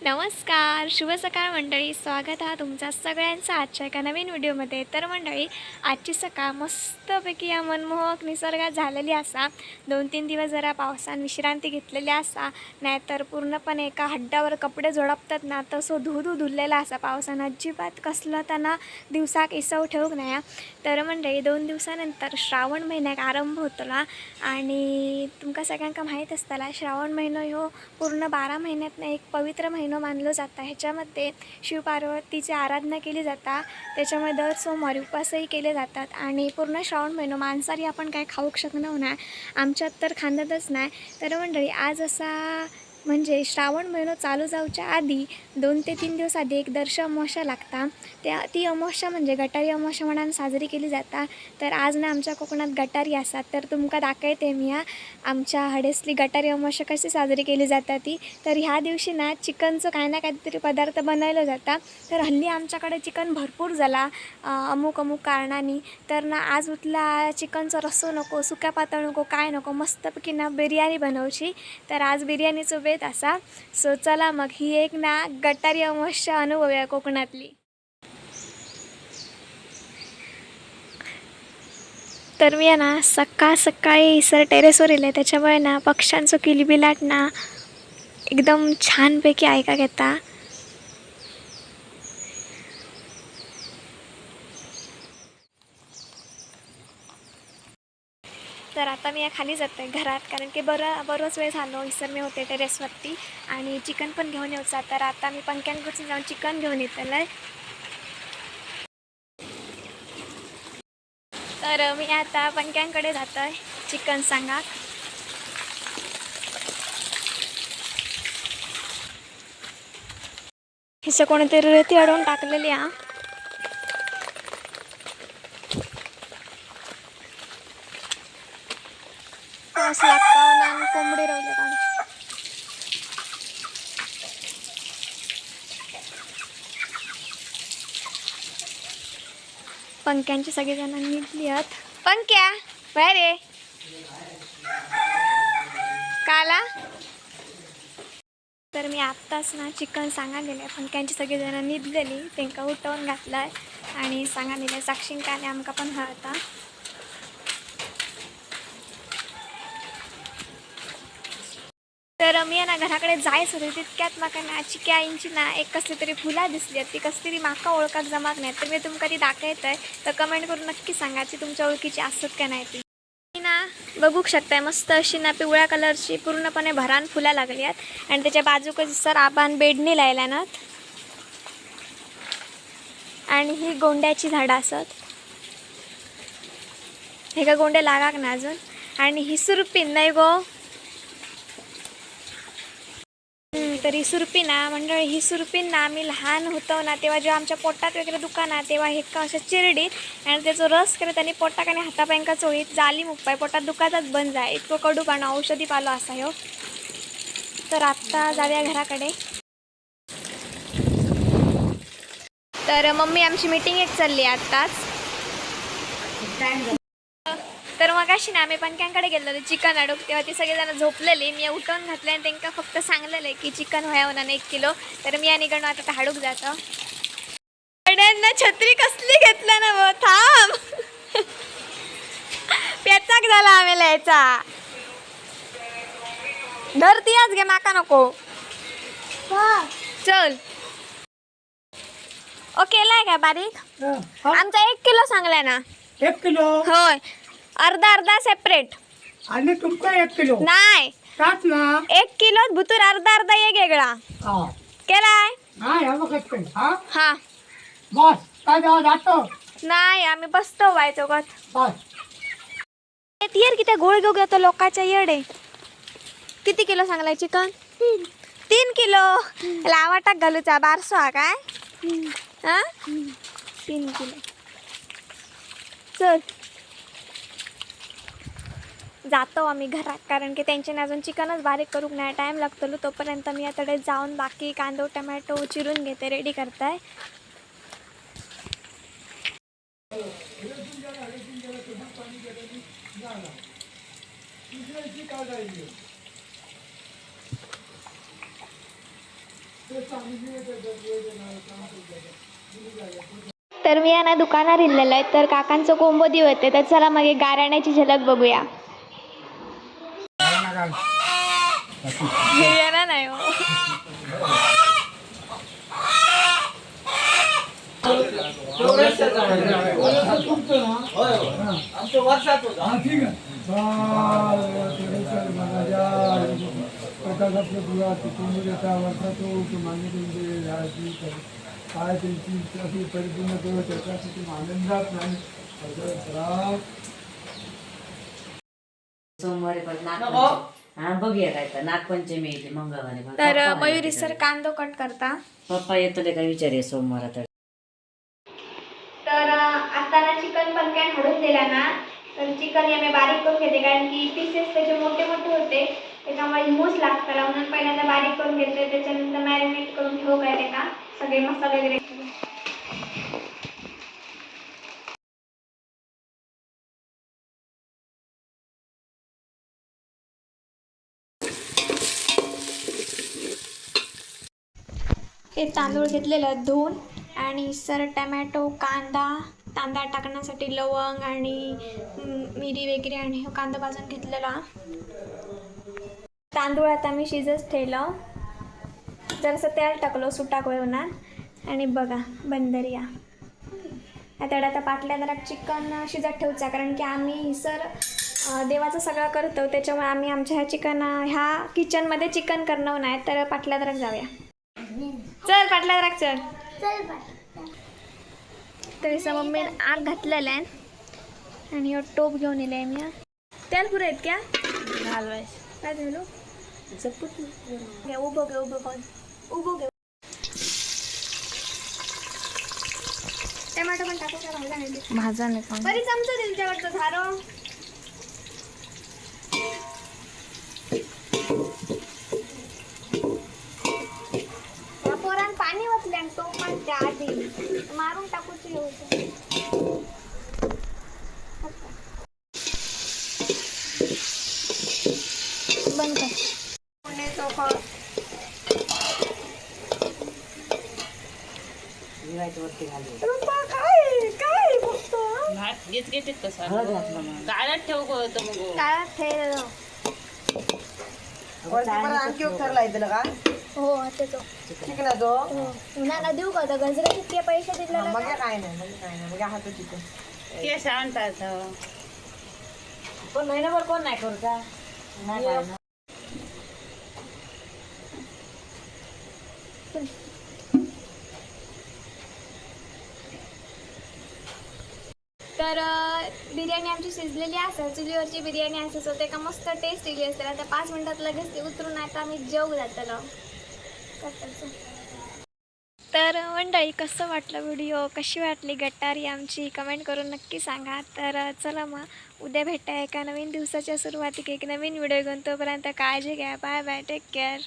नमस्कार शुभ सकाळ मंडळी. स्वागत आहे तुमचा सगळ्यांचं आजच्या एका नवीन व्हिडिओमध्ये. तर मंडळी आजची सकाळ मस्तपैकी या मनमोहक निसर्गात झालेली असा. दोन तीन दिवस जरा पावसान विश्रांती घेतलेली असा. नाहीतर पूर्णपणे एका हड्डावर कपडे झोडपतात ना तसं धुधू धुरलेला असा पावसानं. अजिबात कसलं त्यांना दिवसाक इसव ठेवूक नाही तर मंडळी दोन दिवसानंतर श्रावण महिन्याक आरंभ होतला. आणि तुमका सगळ्यांका माहीत असताना श्रावण महिनो ह्यो पूर्ण बारा महिन्यातनं एक पवित्र महिना मानलो जाता. ह्याच्यामध्ये शिवपार्वतीची आराधना केली जाता. त्याच्यामुळे दर सोमवारी उपवासही केले जातात. आणि पूर्ण श्रावण महिनो मांसाहारी आपण काय खाऊ शकणार नाही. आमच्यात तर खांदतच नाही. तर मंडळी आज असा म्हणजे श्रावण महिनो चालू जाऊच्या आधी दोन ते तीन दिवस आधी एक दर्श अमावस्या लागता. त्या ती अमावस्या म्हणजे गटारी अमावस्या म्हणून साजरी केली जाता. तर आज ना आमच्या कोकणात गटारी असतात तर तुमका दाखवते मी हा. आमच्या हडेसली गटारी अमावस्या कशी साजरी केली जाता ती. तर ह्या दिवशी ना चिकनचं काय ना काहीतरी पदार्थ बनवलं जाता. तर हल्ली आमच्याकडे चिकन भरपूर झाला अमुक अमुक कारणाने. तर ना आज उठला चिकनचं रस्सो नको सुक्या पातळ नको काय नको मस्तपैकी ना बिर्याणी बनवची. तर आज बिर्याणीचं आहेत असा. सो चला मग ही एक ना गटारी अमावस्या अनुभव आहे कोकणातली. तर मी ना सकाळ सकाळी सर टेरेसवर येले. त्याच्यामुळे ना पक्ष्यांचं किलबिलाट ना एकदम छानपैकी ऐका घेता. तर आता मी या खाली जाते घरात कारण की बरं बरोच वेळ झालो इसर मी होते टेरेसवरती आणि चिकन पण घेऊन येऊचा तर आता मी पंख्यांकडून जाऊन चिकन घेऊन येतेलं आहे तर मी आता पंख्यांकडे जात आहे चिकन सांगा. हिचं कोणीतरी रेती अडवून टाकलेली हा. पाऊस लागता ना आणि कोंबडी रवले आमची पंख्यांची सगळेजण निघली आहेत पंख्या बाहेर रे काला? तर मी आत्ताच ना चिकन सांगा गेले. पंख्यांची सगळेजण निघलेली. त्यांना उठवून घातलंय. आणि सांगा दिले साक्षीन काले आमका पण हळता तर मी आहे ना घराकडे जायच होते. तितक्यात म्हाका ना चिक्या इंची ना एक कसली तरी फुला दिसली ती कसली तरी माका ओळखाक जमाक नाही. तर मी तुमका ती दाखवत आहे तर कमेंट करून नक्की सांगा ती तुमच्या ओळखीची असत का नाही ती. ना बघू शकताय मस्त अशी ना पिवळ्या कलरची पूर्णपणे भरान फुला लागली आहेत. आणि त्याच्या बाजूक सर आबान बेडणी लायला ना आणि ही गोंड्याची झाडं असत. हे का गोंडे लागाक ना अजून. आणि ही सुरपीन नाही गो. तरी तर ही मंडळी ही सुरपीन आम्ही लहान होतो ना तेव्हा जेव्हा आमच्या पोटात वगैरे दुकानात तेव्हा हे का अशा चिरडीत आणि त्याचं रस करत आणि पोटाक आणि हातापायंका चोळीत जाली मुपाय पोटात दुखातच बंद जाय इतकं कडू पाणं औषधी पालो असा हो. तर आत्ता जाऊया घराकडे. तर मम्मी आमची मीटिंग एक चालली आहे आत्ताच. तर मग अशी ना आम्ही पंख्यांकडे गेलेलो चिकन अडूक तेव्हा ती सगळेजण झोपलेली. मी उठवून घातले आणि त्यांना फक्त सांगलेलं की चिकन व्हावं ना एक किलो. तर मी आणि गणू आता हाडूक जातो. गड्यांना छत्री कसली घेतलं ना व थांब. पेचाक झाला आम्हाला याचा धरती आज घे माका नको. चल. ओ केलाय का बारीक? आमचा एक किलो सांगलाय ना. एक किलो? होय. अर्धा अर्धा सेपरेट आणि तुमका एक किलो. नाही. टाक ना? एक किलो भुतूर अर्धा अर्धा एक वेगळा. हा. केलाय? हा. हा? हा. बस. काय जातो? नाही आम्ही बसतो बाय चौकात. बस. येर किती गोळ घेऊ घेतो लोकांच्या येडे. किती किलो सांगलाय चिकन? तीन. किलो. लावाटाक घालूचा बारसो हा काय? हा? तीन किलो. चल. जातो आम्ही घरात. कारण की त्यांच्याने अजून चिकनच बारीक करूक नाही. टाईम लागतलो तोपर्यंत मी आता जाऊन बाकी कांदो टमॅटो चिरून घेते. रेडी करताय? तर मी यांना दुकानात इल्लेलं आहे. तर काकांचं कोंबो दिव होते तर चला मग गाराण्याची झलक बघूया. येणार नाही हो. काय त्यांची अशी परिपूर्ण करू त्याच्यासाठी आनंदात नाही सोमवारी हा बघूया काय तर. नागपंचमी येते मंगळवारी बघ. तर पप्पा मयुरी सर. कांदो कट करता? पप्पा येतो काय विचार सोमवार तर. तर आता ना चिकन पण काय हडून दिला ना तर चिकन आम्ही बारीक करून घेते कारण की पीसेस त्याचे मोठे मोठे होते. त्याच्यामुळे मूस लागताला म्हणून पहिल्यांदा बारीक करून घेते त्याच्यानंतर मॅरिनेट करून ठेवू काय ते का? सगळे मसाले वगैरे. ते तांदूळ घेतलेलं धुवून. आणि सर टमॅटो कांदा कांदा टाकण्यासाठी लवंग आणि मिरी वगैरे आणि हे कांदा भाजून घेतलेला. तांदूळ आता मी शिजत ठेवलं. जरासं तेल टाकलो सुटाक होणार आणि बघा बंदरिया आता आता पाटल्या जरा चिकन शिजत ठेवचा कारण की आम्ही सर देवाचं सगळं करतो. त्याच्यामुळे आम्ही आमच्या ह्या चिकन ह्या किचनमध्ये चिकन करणं नाही तर पाटल्या जरा जाऊया. चल पाटल्या राख चल. तरी स मम्मीने आग घातलेला आहे. आणि टोप घेऊन येले मी. तेल पुरे आहेत क्या? काय झालं? घे उभं घे उभं घे उभं घे. टमाटो पण टाकू का? भाजा नाही भाजा नाही पण बरी चमचा त्यांच्यावरचं झारो या पोरान पाणी वाचले आणि तो पण त्या आधी मारून टाकूची हे होतं बंद कर पुणे तो रुपा काय काय बघतो भात घेत घेते कसा हळद घातलं मग काळात ठेव गो होतं मग काळात ठेवलं हो आता तो हो. उन्हाला देऊ का आता गजरा किती पैसे केस आणतात पण महिनाभर कोण नाही करू का तर बिर्याणी आमची शिजलेली असेल चुलीवरची बिर्याणी असेल होते का मस्त टेस्ट येली असते आता पाच मिनटात लगेच ती उतरून आता आम्ही जेव जातलो तर मंडळी कसं वाटलं व्हिडिओ? कशी वाटली गटारी आमची? कमेंट करून नक्की सांगा. तर चला मग उद्या भेटा एका नवीन दिवसाच्या सुरुवातीक एक नवीन व्हिडिओ घेऊन. तोपर्यंत काळजी घ्या. Bye bye. Take care